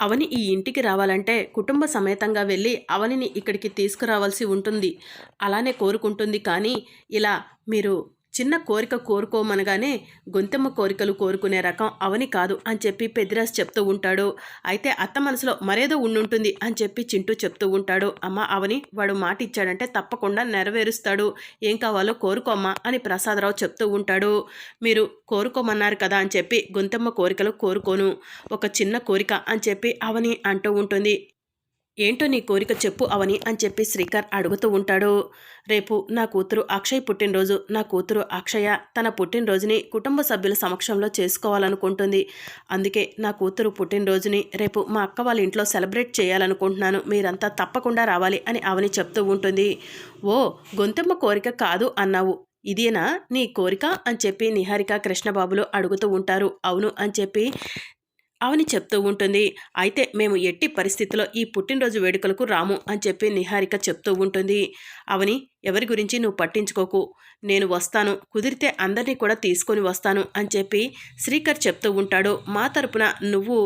అవని ఈ ఇంటికి రావాలంటే కుటుంబ సమేతంగా వెళ్ళి అవనిని ఇక్కడికి తీసుకురావాల్సి ఉంటుంది. అలానే కోరుకుంటుంది కానీ ఇలా మీరు చిన్న కోరిక కోరుకోమనగానే గొంతెమ్మ కోరికలు కోరుకునే రకం అవని కాదు అని చెప్పి పెద్దిరాజు చెప్తూ ఉంటాడు. అయితే అత్త మనసులో మరేదో ఉండుంటుంది అని చెప్పి చింటూ చెప్తూ ఉంటాడు. అమ్మ అవని వాడు మాట ఇచ్చాడంటే తప్పకుండా నెరవేరుస్తాడు. ఏం కావాలో కోరుకోమ్మా అని ప్రసాదరావు చెప్తూ ఉంటాడు. మీరు కోరుకోమన్నారు కదా అని చెప్పి గొంతెమ్మ కోరికలు కోరుకోను. ఒక చిన్న కోరిక అని చెప్పి అవని అంటూ ఉంటుంది. ఏంటో నీ కోరిక చెప్పు అవని అని చెప్పి శ్రీకర్ అడుగుతూ ఉంటాడు. రేపు నా కూతురు అక్షయ్ పుట్టినరోజు. నా కూతురు అక్షయ తన పుట్టినరోజుని కుటుంబ సభ్యుల సమక్షంలో చేసుకోవాలనుకుంటుంది. అందుకే నా కూతురు పుట్టినరోజుని రేపు మా అక్క వాళ్ళ ఇంట్లో సెలబ్రేట్ చేయాలనుకుంటున్నాను. మీరంతా తప్పకుండా రావాలి అని అవని చెప్తూ ఉంటుంది. ఓ గొంతెమ్మ కోరిక కాదు అన్నావు. ఇదేనా నీ కోరిక? అని చెప్పి నిహారిక కృష్ణబాబులు అడుగుతూ ఉంటారు. అవును అని చెప్పి అవని చెప్తూ ఉంటుంది. అయితే మేము ఎట్టి పరిస్థితిలో ఈ పుట్టినరోజు వేడుకలకు రాము అని చెప్పి నిహారిక చెప్తూ ఉంటుంది. అవని ఎవరి గురించి నువ్వు పట్టించుకోకు. నేను వస్తాను కుదిరితే అందరినీ కూడా తీసుకొని వస్తాను అని చెప్పి శ్రీకర్ చెప్తూ ఉంటాడు. మా తరపున నువ్వు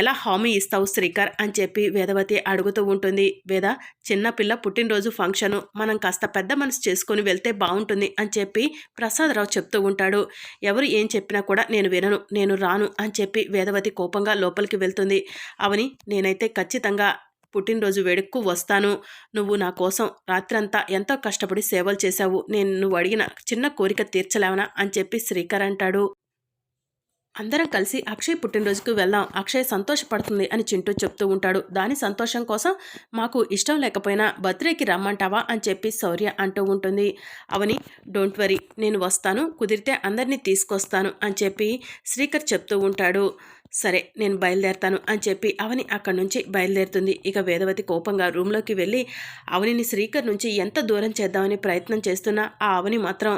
ఎలా హామీ ఇస్తావు శ్రీకర్ అని చెప్పి వేదవతి అడుగుతూ ఉంటుంది. వేద చిన్నపిల్ల పుట్టినరోజు ఫంక్షను మనం కాస్త పెద్ద మనసు చేసుకొని వెళ్తే బాగుంటుంది అని చెప్పి ప్రసాదరావు చెప్తూ ఉంటాడు. ఎవరు ఏం చెప్పినా కూడా నేను వినను నేను రాను అని చెప్పి వేదవతి కోపంగా లోపలికి వెళ్తుంది. అవని నేనైతే ఖచ్చితంగా పుట్టినరోజు వేడుక్కు వస్తాను. నువ్వు నా కోసం రాత్రంతా ఎంతో కష్టపడి సేవలు చేశావు. నేను నువ్వు అడిగిన చిన్న కోరిక తీర్చలేవనా? అని చెప్పి శ్రీకర్ అంటాడు. అందరం కలిసి అక్షయ్ పుట్టినరోజుకు వెళ్దాం. అక్షయ్ సంతోషపడుతుంది అని చింటూ చెప్తూ ఉంటాడు. దాని సంతోషం కోసం మాకు ఇష్టం లేకపోయినా బర్త్డేకి రమ్మంటావా? అని చెప్పి శౌర్య అంటూ ఉంటుంది. అవని డోంట్ వరీ నేను వస్తాను. కుదిరితే అందరినీ తీసుకొస్తాను అని చెప్పి శ్రీకర్ చెప్తూ ఉంటాడు. సరే నేను బయలుదేరతాను అని చెప్పి అవని అక్కడి నుంచి బయలుదేరుతుంది. ఇక వేదవతి కోపంగా రూమ్లోకి వెళ్ళి అవనిని శ్రీకర్ నుంచి ఎంత దూరం చేద్దామని ప్రయత్నం చేస్తున్నా ఆ అవని మాత్రం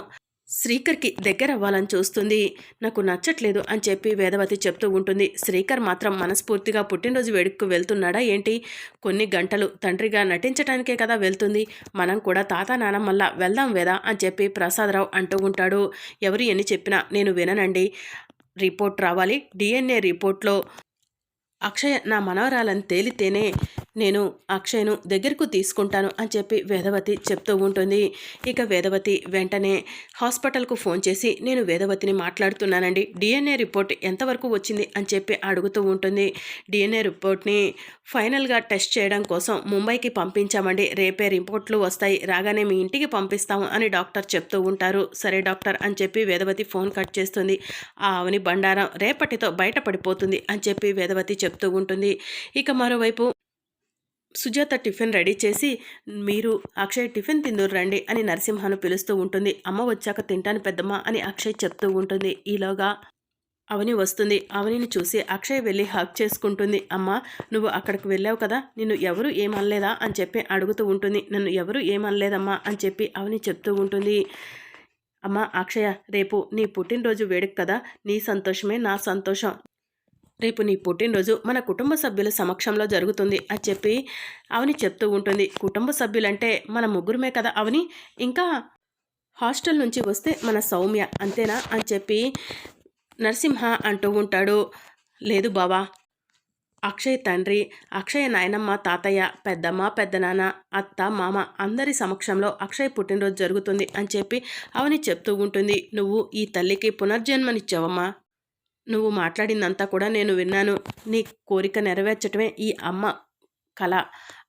శ్రీకర్కి దగ్గర అవ్వాలని చూస్తుంది. నాకు నచ్చట్లేదు అని చెప్పి వేదవతి చెప్తూ ఉంటుంది. శ్రీకర్ మాత్రం మనస్ఫూర్తిగా పుట్టినరోజు వేడుకకు వెళ్తున్నాడా ఏంటి? కొన్ని గంటలు తండ్రిగా నటించడానికే కదా వెళ్తుంది. మనం కూడా తాత నానమ్మల్లా వెళ్దాం వేదా అని చెప్పి ప్రసాదరావు అంటూ ఉంటాడు. ఎవరు ఎన్ని చెప్పినా నేను విననండి. రిపోర్ట్ రావాలి. డిఎన్ఏ రిపోర్ట్లో అక్షయ నా మనవరాలని తేలితేనే నేను అక్షయ్ను దగ్గరకు తీసుకుంటాను అని చెప్పి వేదవతి చెప్తూ ఉంటుంది. ఇక వేదవతి వెంటనే హాస్పిటల్కు ఫోన్ చేసి నేను వేదవతిని మాట్లాడుతున్నానండి. డిఎన్ఏ రిపోర్ట్ ఎంతవరకు వచ్చింది? అని చెప్పి అడుగుతూ ఉంటుంది. డిఎన్ఏ రిపోర్ట్ని ఫైనల్గా టెస్ట్ చేయడం కోసం ముంబైకి పంపించామండి. రేపే రిపోర్ట్లు వస్తాయి. రాగానే మీ ఇంటికి పంపిస్తాము అని డాక్టర్ చెప్తూ ఉంటారు. సరే డాక్టర్ అని చెప్పి వేదవతి ఫోన్ కట్ చేస్తుంది. ఆ అవని బండారం రేపటితో బయటపడిపోతుంది అని చెప్పి వేదవతి చెప్తూ ఉంటుంది. ఇక మరోవైపు సుజాత టిఫిన్ రెడీ చేసి మీరు అక్షయ్ టిఫిన్ తిందూరు రండి అని నరసింహను పిలుస్తూ ఉంటుంది. అమ్మ వచ్చాక తింటాను పెద్దమ్మ అని అక్షయ్ చెప్తూ ఉంటుంది. ఈలోగా అవని వస్తుంది. అవనిని చూసి అక్షయ్ వెళ్ళి హక్ చేసుకుంటుంది. అమ్మ నువ్వు అక్కడికి వెళ్ళావు కదా? నిన్ను ఎవరు ఏమనలేదా? అని చెప్పి అడుగుతూ ఉంటుంది. నన్ను ఎవరు ఏమనలేదమ్మా? అని చెప్పి అవని చెప్తూ ఉంటుంది. అమ్మ అక్షయ రేపు నీ పుట్టినరోజు వేడుక కదా? నీ సంతోషమే నా సంతోషం. రేపు నీ పుట్టినరోజు మన కుటుంబ సభ్యుల సమక్షంలో జరుగుతుంది అని చెప్పి అవని చెప్తూ ఉంటుంది. కుటుంబ సభ్యులంటే మన ముగ్గురమే కదా అవని? ఇంకా హాస్టల్ నుంచి వస్తే మన సౌమ్య అంతేనా? అని చెప్పి నరసింహ అంటూ ఉంటాడు. లేదు బావా. అక్షయ్ తండ్రి అక్షయ్ నాయనమ్మ తాతయ్య పెద్దమ్మ పెద్దనాన్న అత్త మామ అందరి సమక్షంలో అక్షయ్ పుట్టినరోజు జరుగుతుంది అని చెప్పి అవని చెప్తూ ఉంటుంది. నువ్వు ఈ తల్లికి పునర్జన్మనిచ్చావమ్మా. నువ్వు మాట్లాడిందంతా కూడా నేను విన్నాను. నీ కోరిక నెరవేర్చటమే ఈ అమ్మ కళ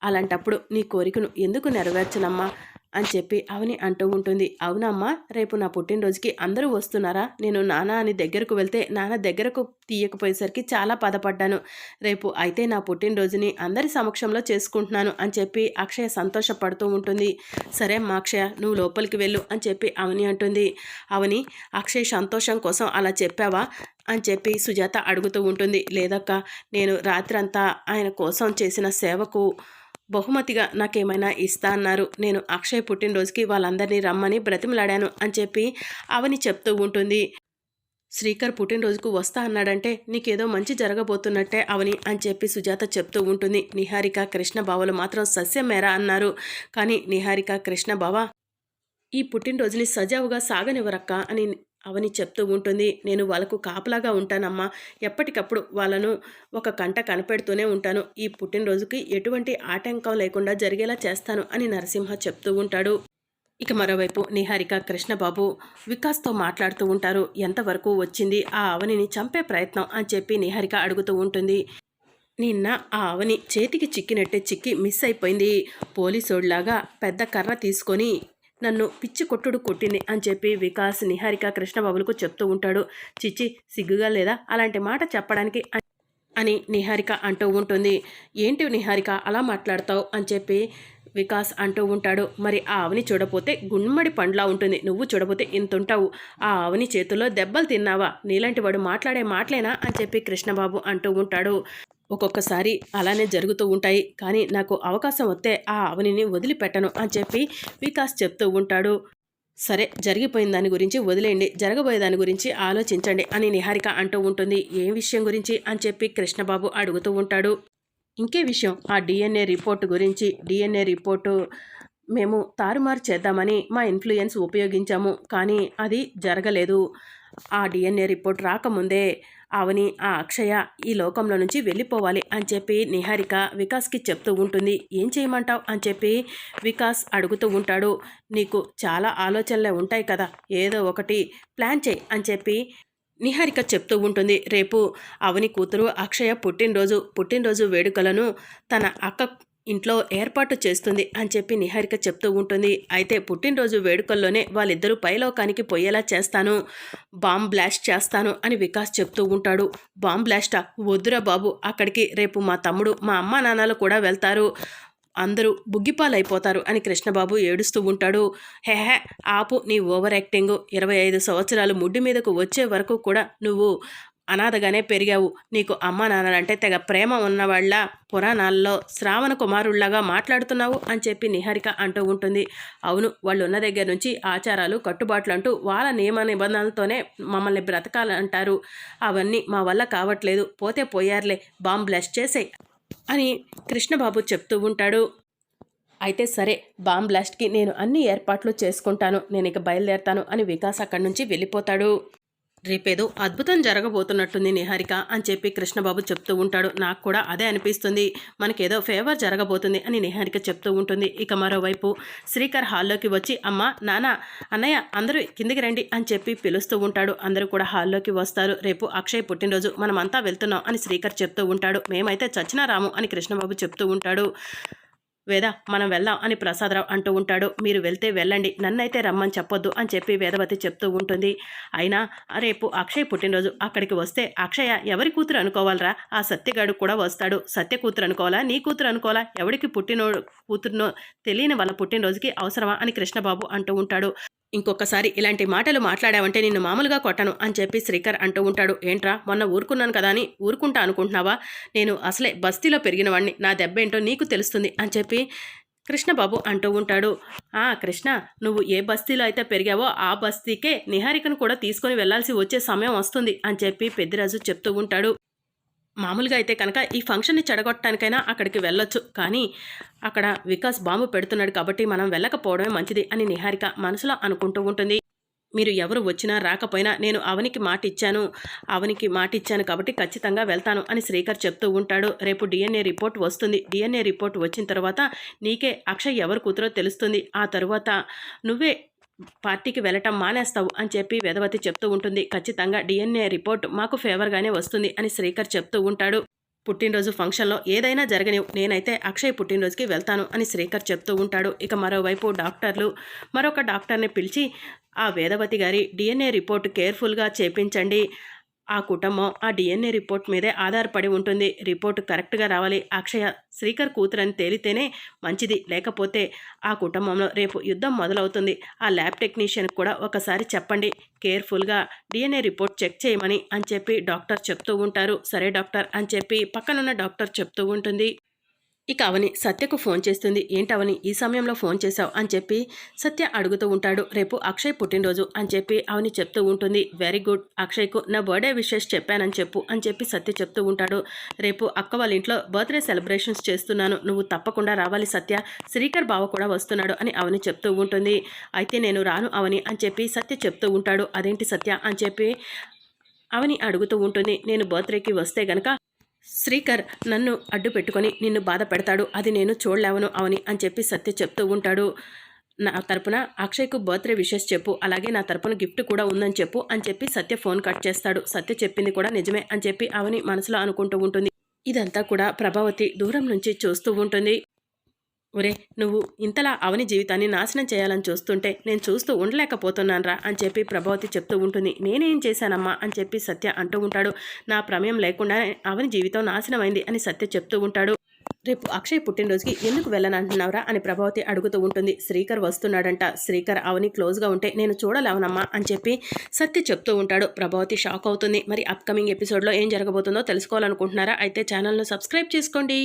అలాంటప్పుడు నీ కోరికను ఎందుకు నెరవేర్చనమ్మా? అని చెప్పి అవని అంటూ ఉంటుంది. అవునమ్మా రేపు నా పుట్టినరోజుకి అందరూ వస్తున్నారా? నేను నానా అని దగ్గరకు వెళ్తే నాన్న దగ్గరకు తీయకపోయేసరికి చాలా బాధపడ్డాను. రేపు అయితే నా పుట్టినరోజుని అందరి సమక్షంలో చేసుకుంటున్నాను అని చెప్పి అక్షయ సంతోషపడుతూ ఉంటుంది. సరే మా అక్షయ నువ్వు లోపలికి వెళ్ళు అని చెప్పి అవని అంటుంది. అవని అక్షయ్ సంతోషం కోసం అలా చెప్పావా? అని చెప్పి సుజాత అడుగుతూ ఉంటుంది. లేదక్క నేను రాత్రంతా ఆయన కోసం చేసిన సేవకు బహుమతిగా నాకేమైనా ఇస్తా అన్నారు. నేను అక్షయ్ పుట్టినరోజుకి వాళ్ళందరినీ రమ్మని బ్రతిమలాడాను అని చెప్పి అవని చెప్తూ ఉంటుంది. శ్రీకర్ పుట్టినరోజుకు వస్తా అన్నాడంటే నీకేదో మంచి జరగబోతున్నట్టే అవని అని చెప్పి సుజాత చెప్తూ ఉంటుంది. నిహారిక కృష్ణ బావలు మాత్రం సస్యం అన్నారు. కానీ నిహారిక కృష్ణ బావ ఈ పుట్టినరోజుని సజావుగా సాగనివ్వరక్క అని అవని చెప్తూ ఉంటుంది. నేను వాళ్ళకు కాపలాగా ఉంటానమ్మా. ఎప్పటికప్పుడు వాళ్ళను ఒక కంట కనిపెడుతూనే ఉంటాను. ఈ పుట్టినరోజుకి ఎటువంటి ఆటంకం లేకుండా జరిగేలా చేస్తాను అని నరసింహ చెప్తూ ఉంటాడు. ఇక మరోవైపు నిహారిక కృష్ణబాబు వికాస్తో మాట్లాడుతూ ఉంటారు. ఎంతవరకు వచ్చింది? ఆ అవనిని చంపే ప్రయత్నం అని చెప్పి నిహారిక అడుగుతూ ఉంటుంది. నిన్న ఆ అవని చేతికి చిక్కినట్టే చిక్కి మిస్ అయిపోయింది. పోలీసోడ్లాగా పెద్ద కర్ర తీసుకొని నన్ను పిచ్చి కొట్టుడు కొట్టింది అని చెప్పి వికాస్ నిహారిక కృష్ణబాబులకు చెప్తూ ఉంటాడు. చిచ్చి సిగ్గుగా లేదా? అలాంటి మాట చెప్పడానికి అని నిహారిక అంటూ ఉంటుంది. ఏంటి నిహారిక అలా మాట్లాడతావు? అని చెప్పి వికాస్ అంటూ ఉంటాడు. మరి ఆ ఆవిని చూడపోతే గుమ్మడి పండ్లా ఉంటుంది. నువ్వు చూడపోతే ఇంత ఉంటావు ఆ ఆవిని చేతుల్లో దెబ్బలు తిన్నావా? నీలాంటి వాడు మాట్లాడే మాటలేనా? అని చెప్పి కృష్ణబాబు అంటూ ఉంటాడు. ఒక్కొక్కసారి అలానే జరుగుతూ ఉంటాయి. కానీ నాకు అవకాశం వస్తే ఆ అవనిని వదిలిపెట్టను అని చెప్పి వికాస్ చెప్తూ ఉంటాడు. సరే జరిగిపోయిన దాని గురించి వదిలేయండి. జరగబోయే దాని గురించి ఆలోచించండి అని నిహారిక అంటూ ఉంటుంది. ఏం విషయం గురించి అని చెప్పి కృష్ణబాబు అడుగుతూ ఉంటాడు. ఇంకే విషయం ఆ డిఎన్ఏ రిపోర్టు గురించి. డిఎన్ఏ రిపోర్టు మేము తారుమారు చేద్దామని మా ఇన్ఫ్లుయెన్స్ ఉపయోగించాము. కానీ అది జరగలేదు. ఆ డిఎన్ఏ రిపోర్ట్ రాకముందే అవని ఆ అక్షయ ఈ లోకంలో నుంచి వెళ్ళిపోవాలి అని చెప్పి నిహారిక వికాస్కి చెప్తూ ఉంటుంది. ఏం చేయమంటావు? అని చెప్పి వికాస్ అడుగుతూ ఉంటాడు. నీకు చాలా ఆలోచనలే ఉంటాయి కదా. ఏదో ఒకటి ప్లాన్ చేయి అని చెప్పి నిహారిక చెప్తూ ఉంటుంది. రేపు అవని కూతురు అక్షయ పుట్టినరోజు పుట్టినరోజు వేడుకలను తన అక్క ఇంట్లో ఏర్పాటు చేస్తుంది అని చెప్పి నిహారిక చెప్తూ ఉంటుంది. అయితే పుట్టినరోజు వేడుకల్లోనే వాళ్ళిద్దరూ పైలోకానికి పోయేలా చేస్తాను బాంబ్ బ్లాస్ట్ చేస్తాను అని వికాస్ చెప్తూ ఉంటాడు. బాంబ్ బ్లాస్టా? వద్దురా బాబు అక్కడికి రేపు మా తమ్ముడు మా అమ్మా నాన్నలు కూడా వెళ్తారు. అందరూ బుగ్గిపాలైపోతారు అని కృష్ణబాబు ఏడుస్తూ ఉంటాడు. హెహె ఆపు నీ ఓవర్ యాక్టింగ్ ఇరవై ఐదు సంవత్సరాలు ముడ్డి మీదకు వచ్చే వరకు కూడా నువ్వు అనాథగానే పెరిగావు. నీకు అమ్మ నాన్నలంటే తెగ ప్రేమ ఉన్నవాళ్ళ పురాణాల్లో శ్రావణ కుమారుళ్ళాగా మాట్లాడుతున్నావు అని చెప్పి నిహారిక అంటూ ఉంటుంది. అవును వాళ్ళు ఉన్న దగ్గర నుంచి ఆచారాలు కట్టుబాట్లు అంటూ వాళ్ళ నియమ నిబంధనలతోనే మమ్మల్ని బ్రతకాలంటారు. అవన్నీ మా వల్ల కావట్లేదు. పోతే పోయారులే. బాంబ్ బ్లాస్ట్ చేసేయ్ అని కృష్ణబాబు చెప్తూ ఉంటాడు. అయితే సరే బాంబ్ బ్లాస్ట్కి నేను అన్ని ఏర్పాట్లు చేసుకుంటాను. నేను ఇక బయలుదేరతాను అని వికాస్ అక్కడి నుంచి వెళ్ళిపోతాడు. రేపేదో అద్భుతం జరగబోతున్నట్టుంది నిహారిక అని చెప్పి కృష్ణబాబు చెప్తూ ఉంటాడు. నాకు కూడా అదే అనిపిస్తుంది. మనకేదో ఫేవర్ జరగబోతుంది అని నిహారిక చెప్తూ ఉంటుంది. ఇక మరోవైపు శ్రీకర్ హాల్లోకి వచ్చి అమ్మ నాన్న అన్నయ్య అందరూ కిందికి రండి అని చెప్పి పిలుస్తూ ఉంటాడు. అందరూ కూడా హాల్లోకి వస్తారు. రేపు అక్షయ్ పుట్టినరోజు. మనమంతా వెళ్తున్నాం అని శ్రీకర్ చెప్తూ ఉంటాడు. మేమైతే చచ్చినా రాము అని కృష్ణబాబు చెప్తూ ఉంటాడు. వేద మనం వెళ్దాం అని ప్రసాదరావు అంటూ ఉంటాడు. మీరు వెళ్తే వెళ్ళండి నన్నైతే రమ్మని చెప్పొద్దు అని చెప్పి వేదవతి చెప్తూ ఉంటుంది. అయినా రేపు అక్షయ్ పుట్టినరోజు అక్కడికి వస్తే అక్షయ ఎవరి కూతురు అనుకోవాలరా? ఆ సత్యగాడు కూడా వస్తాడు. సత్య కూతురు అనుకోవాలా? నీ కూతురు అనుకోవాలా? ఎవరికి పుట్టినో కూతురునో తెలియని వాళ్ళ పుట్టినరోజుకి అవసరమా? అని కృష్ణబాబు అంటూ ఉంటాడు. ఇంకొకసారి ఇలాంటి మాటలు మాట్లాడావంటే నిన్ను మామూలుగా కొట్టను అని చెప్పి శ్రీకర్ అంటూ ఉంటాడు. ఏంట్రా? మొన్న ఊరుకున్నాను కదా అని ఊరుకుంటా అనుకుంటున్నావా? నేను అసలే బస్తీలో పెరిగినవాడిని నా దెబ్బ ఏంటో నీకు తెలుస్తుంది అని చెప్పి కృష్ణబాబు అంటూ ఉంటాడు. ఆ కృష్ణ నువ్వు ఏ బస్తీలో అయితే పెరిగావో ఆ బస్తీకే నిహారికను కూడా తీసుకొని వెళ్ళాల్సి వచ్చే సమయం వస్తుంది అని చెప్పి పెద్దిరాజు చెప్తూ ఉంటాడు. మామూలుగా అయితే కనుక ఈ ఫంక్షన్ని చెడగొట్టడానికైనా అక్కడికి వెళ్ళొచ్చు. కానీ అక్కడ వికాస్ బాంబు పెడుతున్నాడు కాబట్టి మనం వెళ్ళకపోవడమే మంచిది అని నిహారిక మనసులో అనుకుంటూ ఉంటుంది. మీరు ఎవరు వచ్చినా రాకపోయినా నేను అవనికి మాట ఇచ్చాను అవనికి మాట ఇచ్చాను కాబట్టి ఖచ్చితంగా వెళ్తాను అని శ్రీకర్ చెప్తూ ఉంటాడు. రేపు డిఎన్ఏ రిపోర్ట్ వస్తుంది. డిఎన్ఏ రిపోర్ట్ వచ్చిన తర్వాత నీకే అక్షయ్ ఎవరు కూతురో తెలుస్తుంది. ఆ తరువాత నువ్వే పార్టీకి వెళ్ళటం మానేస్తావు అని చెప్పి వేదవతి చెప్తూ ఉంటుంది. ఖచ్చితంగా డిఎన్ఏ రిపోర్ట్ మాకు ఫేవర్గానే వస్తుంది అని శ్రీకర్ చెప్తూ ఉంటాడు. పుట్టినరోజు ఫంక్షన్లో ఏదైనా జరగని నేనైతే అక్షయ్ పుట్టినరోజుకి వెళ్తాను అని శ్రీకర్ చెప్తూ ఉంటాడు. ఇక మరోవైపు డాక్టర్లు మరొక డాక్టర్ని పిలిచి ఆ వేదవతి గారి డిఎన్ఏ రిపోర్ట్ కేర్ఫుల్గా చేపించండి. ఆ కుటుంబం ఆ డిఎన్ఏ రిపోర్ట్ మీదే ఆధారపడి ఉంటుంది. రిపోర్ట్ కరెక్ట్గా రావాలి. అక్షయ శ్రీకర్ కూతురని తేలితేనే మంచిది. లేకపోతే ఆ కుటుంబంలో రేపు యుద్ధం మొదలవుతుంది. ఆ ల్యాబ్ టెక్నీషియన్ కూడా ఒకసారి చెప్పండి. కేర్ఫుల్గా డిఎన్ఏ రిపోర్ట్ చెక్ చేయమని అని చెప్పి డాక్టర్ చెప్తూ ఉంటారు. సరే డాక్టర్ అని చెప్పి పక్కనున్న డాక్టర్ చెప్తూ ఉంటుంది. ఇక అవని సత్యకు ఫోన్ చేస్తుంది. ఏంటవని ఈ సమయంలో ఫోన్ చేశావు? అని చెప్పి సత్య అడుగుతూ ఉంటాడు. రేపు అక్షయ్ పుట్టినరోజు అని చెప్పి అవని చెప్తూ ఉంటుంది. వెరీ గుడ్ అక్షయ్కు నా బర్త్డే విషెస్ చెప్పానని చెప్పు అని చెప్పి సత్య చెప్తూ ఉంటాడు. రేపు అక్క వాళ్ళ ఇంట్లో బర్త్డే సెలబ్రేషన్స్ చేస్తున్నాను. నువ్వు తప్పకుండా రావాలి సత్య. శ్రీకర్ బావ కూడా వస్తున్నాడు అని అవని చెప్తూ ఉంటుంది. అయితే నేను రాను అవని అని చెప్పి సత్య చెప్తూ ఉంటాడు. అదేంటి సత్య? అని చెప్పి అవని అడుగుతూ ఉంటుంది. నేను బర్త్డేకి వస్తే గనక శ్రీకర్ నన్ను అడ్డు పెట్టుకొని నిన్ను బాధ పెడతాడు. అది నేను చూడలేవను అవని అని చెప్పి సత్య చెప్తూ ఉంటాడు. నా తరపున అక్షయ్కు బర్త్డే విషెస్ చెప్పు. అలాగే నా తరపున గిఫ్ట్ కూడా ఉందని చెప్పు అని చెప్పి సత్య ఫోన్ కట్ చేస్తాడు. సత్య చెప్పింది కూడా నిజమే అని చెప్పి అవని మనసులో అనుకుంటూ ఉంటుంది. ఇదంతా కూడా ప్రభావతి దూరం నుంచి చూస్తూ ఉంటుంది. ఒరే నువ్వు ఇంతలా అవని జీవితాన్ని నాశనం చేయాలని చూస్తుంటే నేను చూస్తూ ఉండలేకపోతున్నానరా అని చెప్పి ప్రభావతి చెప్తూ ఉంటుంది. నేనేం చేశానమ్మా అని చెప్పి సత్య అంటూ ఉంటాడు. నా ప్రమేయం లేకుండా అవని జీవితం నాశనం అయింది అని సత్య చెప్తూ ఉంటాడు. రేపు అక్షయ్ పుట్టినరోజుకి ఎందుకు వెళ్ళనంటున్నావురా అని ప్రభావతి అడుగుతూ ఉంటుంది. శ్రీకర్ వస్తున్నాడంట. శ్రీకర్ అవని క్లోజ్గా ఉంటే నేను చూడలేవనమ్మా అని చెప్పి సత్య చెప్తూ ఉంటాడు. ప్రభావతి షాక్ అవుతుంది. మరి అప్కమింగ్ ఎపిసోడ్లో ఏం జరగబోతుందో తెలుసుకోవాలనుకుంటున్నారా? అయితే ఛానల్ను సబ్స్క్రైబ్ చేసుకోండి.